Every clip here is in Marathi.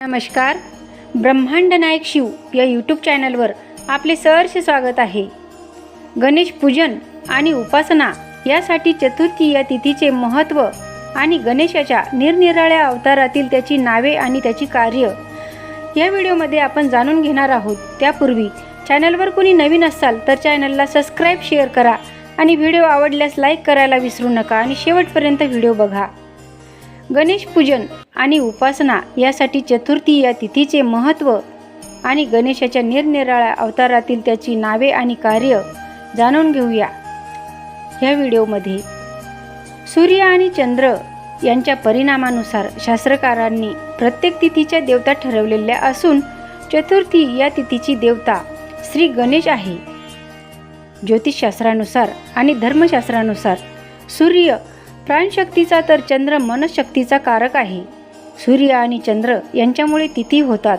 नमस्कार. ब्रह्मांड नायक शिव या यूट्यूब चॅनलवर आपले सहर्ष स्वागत आहे. गणेश पूजन आणि उपासना यासाठी चतुर्थी या तिथीचे महत्त्व आणि गणेशाच्या निरनिराळ्या अवतारातील त्याची नावे आणि त्याची कार्य या व्हिडिओमध्ये आपण जाणून घेणार आहोत. त्यापूर्वी चॅनलवर कोणी नवीन असाल तर चॅनलला सबस्क्राईब शेअर करा आणि व्हिडिओ आवडल्यास लाईक करायला विसरू नका आणि शेवटपर्यंत व्हिडिओ बघा. गणेश पूजन आणि उपासना यासाठी चतुर्थी या तिथीचे महत्त्व आणि गणेशाच्या निरनिराळ्या अवतारातील त्याची नावे आणि कार्य जाणून घेऊया. ह्या व्हिडिओमध्ये सूर्य आणि चंद्र यांच्या परिणामानुसार शास्त्रकारांनी प्रत्येक तिथीच्या देवता ठरवलेल्या असून चतुर्थी या तिथीची देवता श्री गणेश आहे. ज्योतिषशास्त्रानुसार आणि धर्मशास्त्रानुसार सूर्य प्राणशक्तीचा तर चंद्र मनशक्तीचा कारक आहे. सूर्य आणि चंद्र यांच्यामुळे तिथी होतात.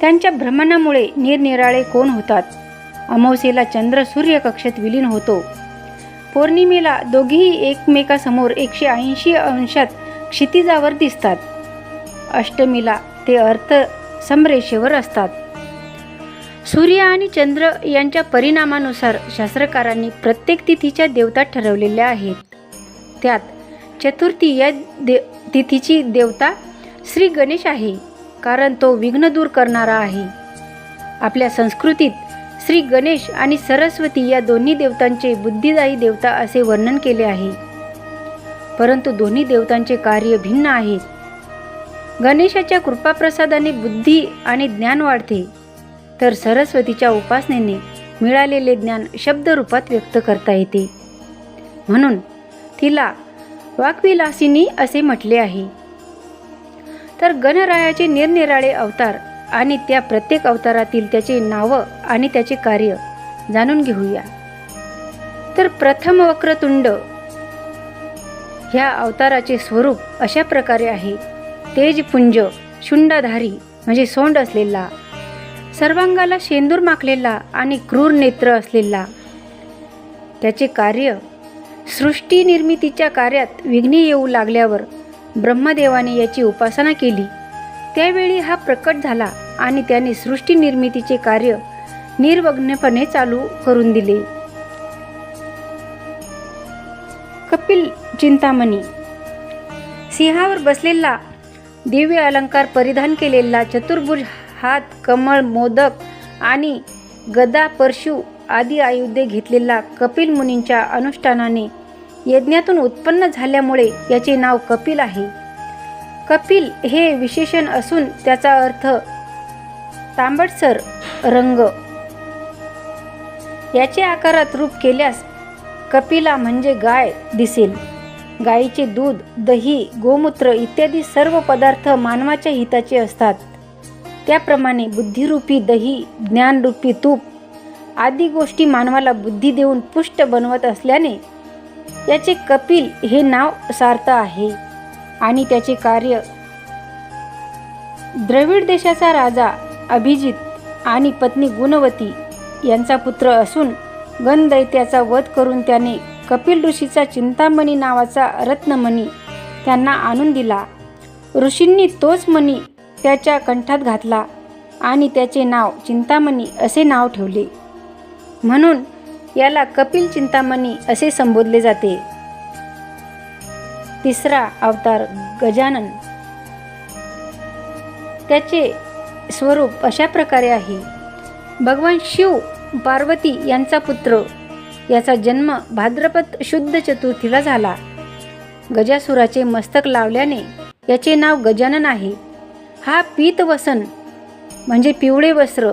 त्यांच्या भ्रमणामुळे निरनिराळे कोण होतात? अमावस्येला चंद्र सूर्य कक्षेत विलीन होतो. पौर्णिमेला दोघेही एकमेकासमोर एकशे ऐंशी अंशात क्षितिजावर दिसतात. अष्टमीला ते अर्थ समरेषेवर असतात. सूर्य आणि चंद्र यांच्या परिणामानुसार शास्त्रकारांनी प्रत्येक तिथीच्या देवता ठरवलेल्या आहेत. त्यात चतुर्थी या दे तिथीची देवता श्री गणेश आहे कारण तो विघ्न दूर करणारा आहे. आपल्या संस्कृतीत श्री गणेश आणि सरस्वती या दोन्ही देवतांचे बुद्धिदायी देवता असे वर्णन केले आहे. परंतु दोन्ही देवतांचे कार्य भिन्न आहे. गणेशाच्या कृपाप्रसादाने बुद्धी आणि ज्ञान वाढते तर सरस्वतीच्या उपासनेने मिळालेले ज्ञान शब्दरूपात व्यक्त करता येते. म्हणून तिला वाकविलासिनी असे म्हटले आहे. तर गणरायाचे निरनिराळे अवतार आणि त्या प्रत्येक अवतारातील त्याचे नावं आणि त्याचे कार्य जाणून घेऊया. तर प्रथम वक्रतुंड ह्या अवताराचे स्वरूप अशा प्रकारे आहे. तेजपुंज शुंडाधारी म्हणजे सोंड असलेला सर्वांगाला शेंदूर माखलेला आणि क्रूर नेत्र असलेला. त्याचे कार्य सृष्टी निर्मितीच्या कार्यात विघ्ने येऊ लागल्यावर ब्रह्मदेवाने याची उपासना केली. त्यावेळी हा प्रकट झाला आणि त्याने सृष्टी निर्मितीचे कार्य निर्वग्नपणे चालू करून दिले. कपिल चिंतामणी. सिंहावर बसलेला दिव्य अलंकार परिधान केलेला चतुर्भुज हात कमळ मोदक आणि गदा परशु आदी आयुधे घेतलेला कपिल मुनींच्या अनुष्ठानाने यज्ञातून उत्पन्न झाल्यामुळे याचे नाव कपिल आहे. कपिल हे विशेषण असून त्याचा अर्थ तांबडसर रंग. याचे आकारात रूप केल्यास कपिला म्हणजे गाय दिसेल. गायीचे दूध दही गोमूत्र इत्यादी सर्व पदार्थ मानवाच्या हिताचे असतात. त्याप्रमाणे बुद्धिरूपी दही ज्ञानरूपी तूप आदी गोष्टी मानवाला बुद्धी देऊन पुष्ट बनवत असल्याने याचे कपिल हे नाव सार्थ आहे. आणि त्याचे कार्य द्रविड देशाचा राजा अभिजित आणि पत्नी गुणवती यांचा पुत्र असून गणदैत्याचा वध करून त्याने कपिल ऋषीचा चिंतामणी नावाचा रत्नमणी त्यांना आणून दिला. ऋषींनी तोच मणी त्याच्या कंठात घातला आणि त्याचे नाव चिंतामणी असे नाव ठेवले. म्हणून याला कपिल चिंतामणी असे संबोधले जाते. तिसरा अवतार गजानन. त्याचे स्वरूप अशा प्रकारे आहे. भगवान शिव पार्वती यांचा पुत्र याचा जन्म भाद्रपद शुद्ध चतुर्थीला झाला. गजासुराचे मस्तक लावल्याने याचे नाव गजानन आहे. हा पीतवसन म्हणजे पिवळे वस्त्र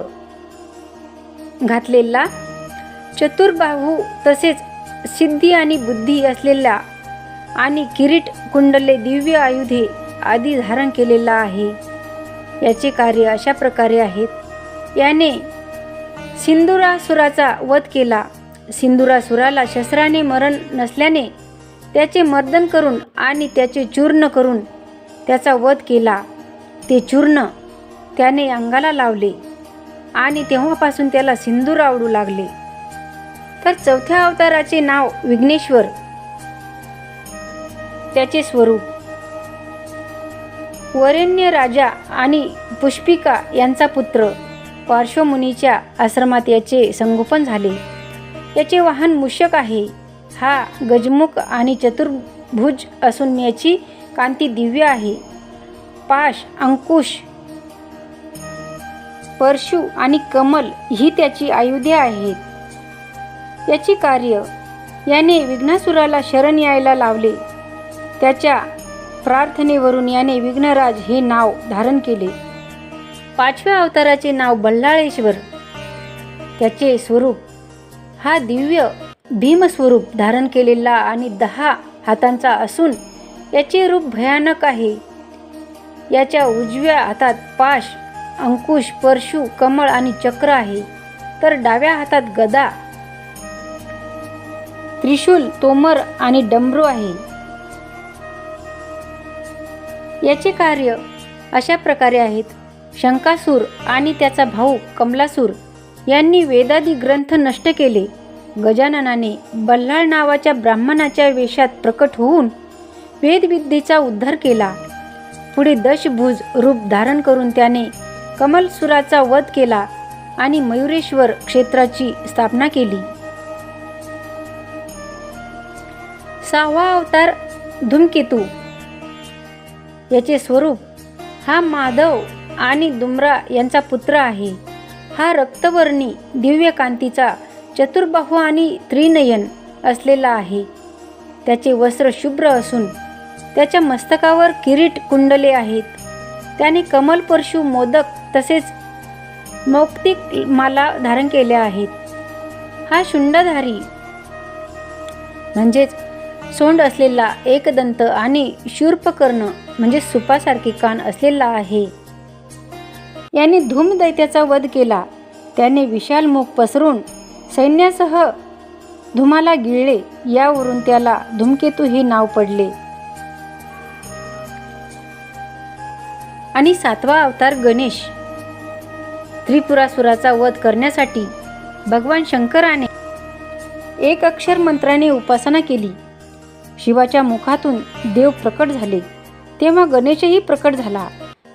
घातलेला चतुर्बाहू तसेच सिद्धी आणि बुद्धी असलेला आणि किरीट कुंडले दिव्य आयुधे आदी धारण केलेला आहे. याचे कार्य अशा प्रकारे आहेत. याने सिंदुरासुराचा वध केला. सिंदुरासुराला शस्त्राने मरण नसल्याने त्याचे मर्दन करून आणि त्याचे चूर्ण करून त्याचा वध केला. ते चूर्ण त्याने अंगाला लावले आणि तेव्हापासून त्याला सिंदूर आवडू लागले. तर चौथ्या अवताराचे नाव विघ्नेश्वर. त्याचे स्वरूप. वरेण्य राजा आणि पुष्पिका यांचा पुत्र पार्श्वमुनीच्या आश्रमात याचे संगोपन झाले. याचे वाहन मूषक आहे. हा गजमुख आणि चतुर्भुज असून याची कांती दिव्य आहे. पाश अंकुश परशु आणि कमल ही त्याची आयुधे आहेत. याची कार्य. याने विघ्नासुराला शरण यायला लावले. त्याच्या प्रार्थनेवरून याने विघ्नराज हे नाव धारण केले. पाचव्या अवताराचे नाव बल्लाळेश्वर. त्याचे स्वरूप हा दिव्य भीमस्वरूप धारण केलेला आणि दहा हातांचा असून याचे रूप भयानक आहे. याच्या उजव्या हातात पाश अंकुश परशु कमळ आणि चक्र आहे. तर डाव्या हातात गदा त्रिशूल तोमर आणि डमरू आहे. याचे कार्य अशा प्रकारे आहेत. शंकासूर आणि त्याचा भाऊ कमलासूर यांनी वेदादी ग्रंथ नष्ट केले. गजाननाने बल्लाळ नावाच्या ब्राह्मणाच्या वेशात प्रकट होऊन वेदविद्येचा उद्धार केला. पुढे दशभुज रूप धारण करून त्याने कमलसुराचा वध केला आणि मयुरेश्वर क्षेत्राची स्थापना केली. सहावा अवतार धूमकेतू याचे स्वरूप हा माधव आणि दुमरा यांचा पुत्र आहे. हा रक्तवर्णी दिव्य कांतीचा चतुर्बाहू आणि त्रिनयन असलेला आहे. त्याचे वस्त्र शुभ्र असून त्याच्या मस्तकावर किरीट कुंडले आहेत. त्याने कमल परशु मोदक तसेच मौक्तिक माला धारण केल्या आहेत. हा शुंडधारी म्हणजेच सोंड असलेला एकदंत आणि शूर्पकर्ण म्हणजे सुपासारखे कान असलेला आहे. याने धूम दैत्याचा वध केला. त्याने विशाल मुख पसरून सैन्यासह धुमाला गिळले. यावरून त्याला धूमकेतू हे नाव पडले. आणि सातवा अवतार गणेश. त्रिपुरासुराचा वध करण्यासाठी भगवान शंकराने एक अक्षर मंत्राने उपासना केली. शिवाच्या मुखातून देव प्रकट झाले. तेव्हा गणेशही प्रकट झाला.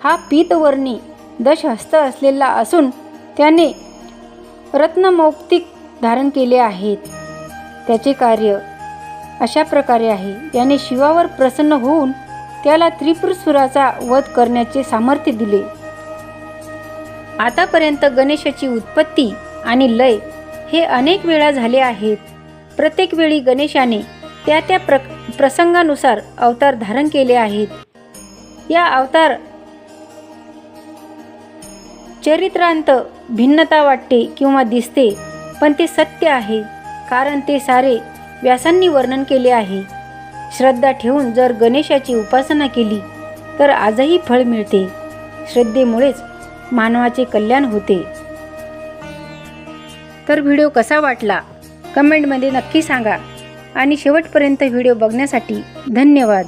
हा पीतवर्णी दशहस्त असलेला असून त्याने रत्नमौक्तिक धारण केले आहेत. त्याचे कार्य अशा प्रकारे आहे. याने शिवावर प्रसन्न होऊन त्याला त्रिपुरसुराचा वध करण्याचे सामर्थ्य दिले. आतापर्यंत गणेशाची उत्पत्ती आणि लय हे अनेक वेळा झाले आहेत. प्रत्येक वेळी गणेशाने त्या त्या प्र प्रसंगानुसार अवतार धारण केले आहेत. या अवतार चरित्रांत भिन्नता वाटते किंवा दिसते पण ते सत्य आहे कारण ते सारे व्यासांनी वर्णन केले आहे. श्रद्धा ठेवून जर गणेशाची उपासना केली तर आजही फळ मिळते. श्रद्धेमुळेच मानवाचे कल्याण होते. तर व्हिडिओ कसा वाटला? कमेंटमध्ये नक्की सांगा. आणि शेवटपर्यंत व्हिडिओ बघण्यासाठी धन्यवाद.